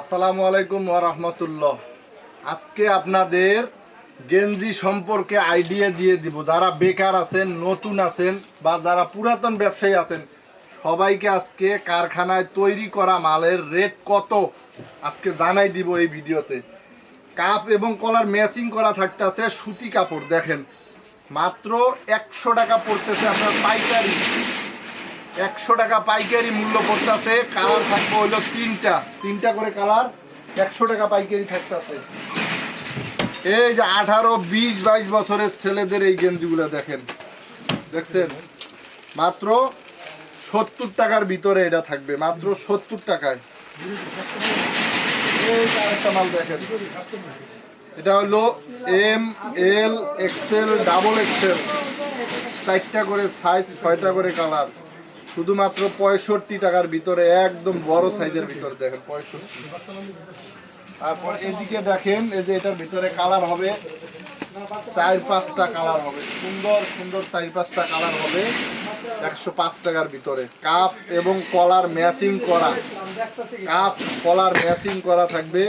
আসসালামু আলাইকুম ওরহমতুল্লাহ আজকে আপনাদের গেঞ্জি সম্পর্কে আইডিয়া দিয়ে দিব। যারা বেকার আছেন, নতুন আছেন, বা যারা পুরাতন ব্যবসায়ী আছেন, সবাইকে আজকে কারখানায় তৈরি করা মালের রেট কত? আজকে জানাই দিব এই ভিডিওতে। কাপ এবং কলার ম্যাচিং করা থাকতেছে সুতি কাপড়, দেখেন। মাত্র একশো টাকা পড়তেছে আপনার পাইকারি। একশো টাকা পাইকারি মূল্য পড়তেছে। কালার থাকবে হইল তিনটা। তিনটা করে কালার, একশো টাকা পাইকারি থাকতেছে। এই যে আঠারো, বিশ, বাইশ বছরের ছেলেদের এই গেঞ্জিগুলো দেখেন। দেখছেন? মাত্র সত্তর টাকার ভিতরে এটা থাকবে। মাত্র সত্তর টাকায়। মাল দেখেন। এটা হলো M, L, XL, double XL. চারটা করে সাইজ ছয়টা করে কালার। শুধুমাত্র পঁয়ষট্টি টাকার ভিতরে, একদম বড় সাইজের ভিতরে দেখেন, পঁয়ষট্টি। তারপর এদিকে দেখেন, এই যে এটার ভিতরে কালার হবে, চার পাঁচটা কালার হবে, সুন্দর সুন্দর চার পাঁচটা কালার হবে, একশো পাঁচ টাকার ভিতরে। কাপ এবং কলার ম্যাচিং করা, কাপ, কলার ম্যাচিং করা থাকবে,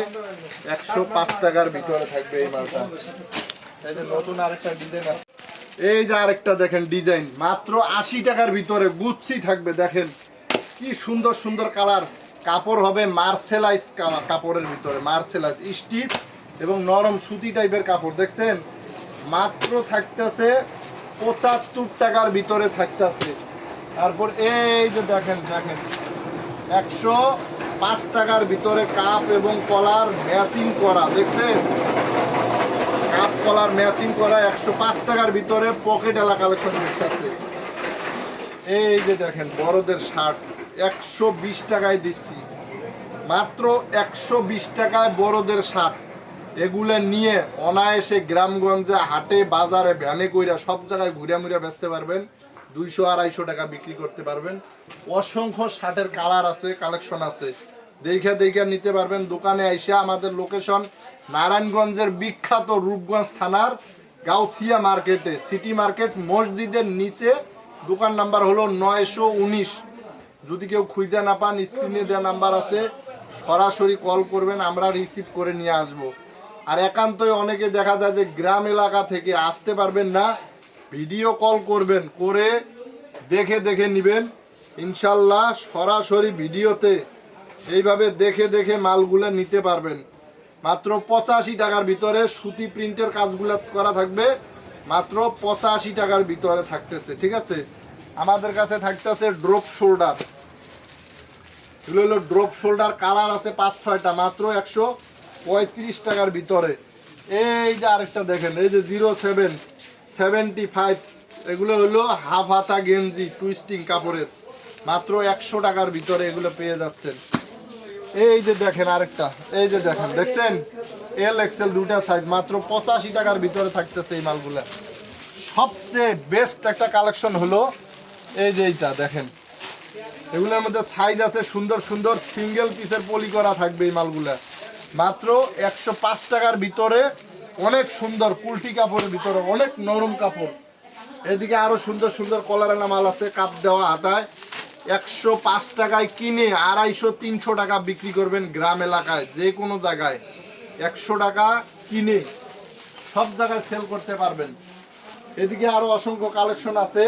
একশো পাঁচ টাকার ভিতরে থাকবে এই মালটা। নতুন আরেকটা ডিজাইন এই যে আরেকটা দেখেন ডিজাইন, মাত্র আশি টাকার ভিতরে গুচ্ছি থাকবে, দেখেন। কি সুন্দর সুন্দর কালার। কাপড় হবে মার্সেলাইজ কালার কাপড়ের ভিতরে, মার্সেলাইজ, স্টিচ এবং নরম সুতি টাইপের কাপড়, দেখছেন? মাত্র থাকতেছে পঁচাত্তর টাকার ভিতরে থাকতেছে। তারপর এই যে দেখেন দেখেন। একশো পাঁচ টাকার ভিতরে কাপ এবং কলার ম্যাচিং করা, দেখছেন? কাপ কলার ম্যাচিং করা একশো পাঁচ টাকার ভিতরে পকেট এলা কালেকশন দেখতেছে এই যে দেখেন, বড়দের শার্ট, একশো বিশ টাকায় দিচ্ছি। মাত্র একশো বিশ টাকায় বড়দের শার্ট। এগুলো নিয়ে অনায়াসে গ্রামগঞ্জে, হাটে, বাজারে, ভ্যানে কইরা সব জায়গায় ঘুরে মুড়ে বেচতে পারবেন। দুইশো আড়াইশো টাকা বিক্রি করতে পারবেন। অসংখ্য শার্টের কালার আছে, কালেকশন আছে। দেখে দেখে নিতে পারবেন। দোকানে আইসা আমাদের লোকেশন নারায়ণগঞ্জের বিখ্যাত রূপগঞ্জ থানার গাউছিয়া মার্কেটে, সিটি মার্কেট মসজিদের নিচে। দোকান নাম্বার হলো নয়শো উনিশ। যদি কেউ খুঁজে না পান, স্ক্রিনে দেওয়া নাম্বার আছে। সরাসরি কল করবেন, আমরা রিসিভ করে নিয়ে আসব। আর একান্তই অনেকে দেখা যায় যে গ্রাম এলাকা থেকে আসতে পারবেন না। ভিডিও কল করবেন, করে দেখে দেখে নেবেন। ইনশাল্লাহ সরাসরি ভিডিওতে এইভাবে দেখে দেখে মালগুলো নিতে পারবেন। মাত্র পঁচাশি টাকার ভিতরে সুতি প্রিন্টের কাজগুলো করা থাকবে। মাত্র পঁচাশি টাকার ভিতরে থাকতেছে, ঠিক আছে? আমাদের কাছে থাকতেছে ড্রপ শোল্ডার। এগুলো হলো ড্রপ শোল্ডার, কালার আছে পাঁচ ছয়টা, মাত্র একশো পঁয়ত্রিশ টাকার ভিতরে। এই যে আরেকটা দেখেন, এই যে জিরো সেভেন, সেভেন্টি ফাইভ, এগুলো হলো হাফ হাতা গেঞ্জি, টুইস্টিং কাপড়ের। মাত্র একশো টাকার ভিতরে এগুলো পেয়ে যাচ্ছেন। এই যে দেখেন আরেকটা, এই যে দেখেন, দেখছেন? এল এক্সেল দুটা সাইজ মাত্র পঁচাশি টাকার ভিতরে থাকতেছে এই মালগুলা। সবচেয়ে বেস্ট একটা কালেকশন হলো এই যে এইটা, দেখেন। এগুলোর মধ্যে সাইজ আছে, সুন্দর সুন্দর সিঙ্গেল পিসের পলি করা থাকবে এই মালগুলা। মাত্র একশো পাঁচ টাকার ভিতরে অনেক সুন্দর পুলটি কাপড়ের ভিতরে অনেক নরম কাপড়। এদিকে আরও সুন্দর সুন্দর কলারানা মাল আছে, কাপ দেওয়া হাতায় একশো পাঁচ টাকায় কিনে আড়াইশো, তিনশো টাকা বিক্রি করবেন গ্রাম এলাকায়, যে কোনো জায়গায়। একশো টাকা কিনে সব জায়গায় সেল করতে পারবেন। এদিকে আরও অসংখ্য কালেকশন আছে।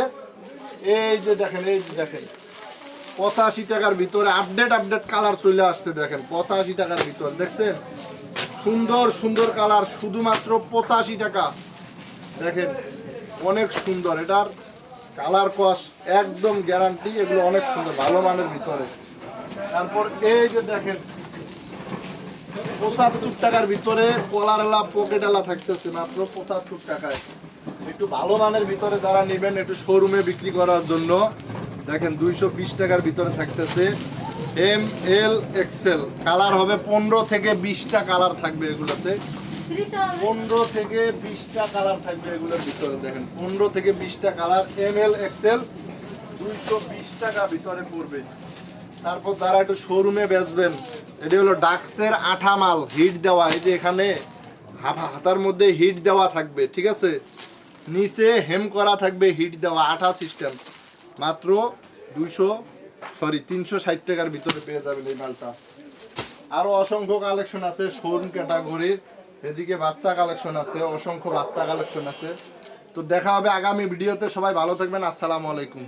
এই যে দেখেন, এই যে দেখেন। পঁচাশি টাকার ভিতরে আপডেট আপডেট কালার চলে আসছে, দেখেন। পঁচাশি টাকার ভিতরে, দেখছেন? সুন্দর সুন্দর কালার শুধুমাত্র পঁচাশি টাকা। দেখেন, অনেক সুন্দর। এটার কালার কস, একদম গ্যারান্টি এগুলো অনেক সুন্দর, ভালো মানের ভিতরে। তারপর এই যে দেখেন, পঁচাত্তর টাকার ভিতরে কলারলা পকেটালা থাকতেছে মাত্র পঁচাত্তর টাকায়। একটু ভালো মানের ভিতরে যারা নেবেন, একটু শোরুমে বিক্রি করার জন্য, দেখেন দুইশো বিশ টাকার ভিতরে থাকতেছে এম এল এক্সেল কালার হবে পনেরো থেকে বিশটা কালার থাকবে এগুলোতে। পনেরো থেকে বিশটা কালার থাকবে এগুলোর ভিতরে, দেখেন। পনেরো থেকে বিশটা কালার এম এক্সেল দুইশো বিশ টাকা ভিতরে পড়বে। তারপর যারা একটু শোরুমে বেচবেন, এটি হলো ডাক্সের আঠা মাল, হিট দেওয়া। এই যে এখানে হাতার মধ্যে হিট দেওয়া থাকবে, ঠিক আছে? নিচে হেম করা থাকবে হিট দেওয়া, আঠা সিস্টেম মাত্র দুইশো সরি তিনশো ষাট টাকার ভিতরে পেয়ে যাবেন এই মালটা। আরও অসংখ্য কালেকশন আছে শোন ক্যাটাগরির এদিকে বাচ্চা কালেকশন আছে, অসংখ্য বাচ্চা কালেকশন আছে। তো দেখা হবে আগামী ভিডিওতে। সবাই ভালো থাকবেন, আসসালামু আলাইকুম।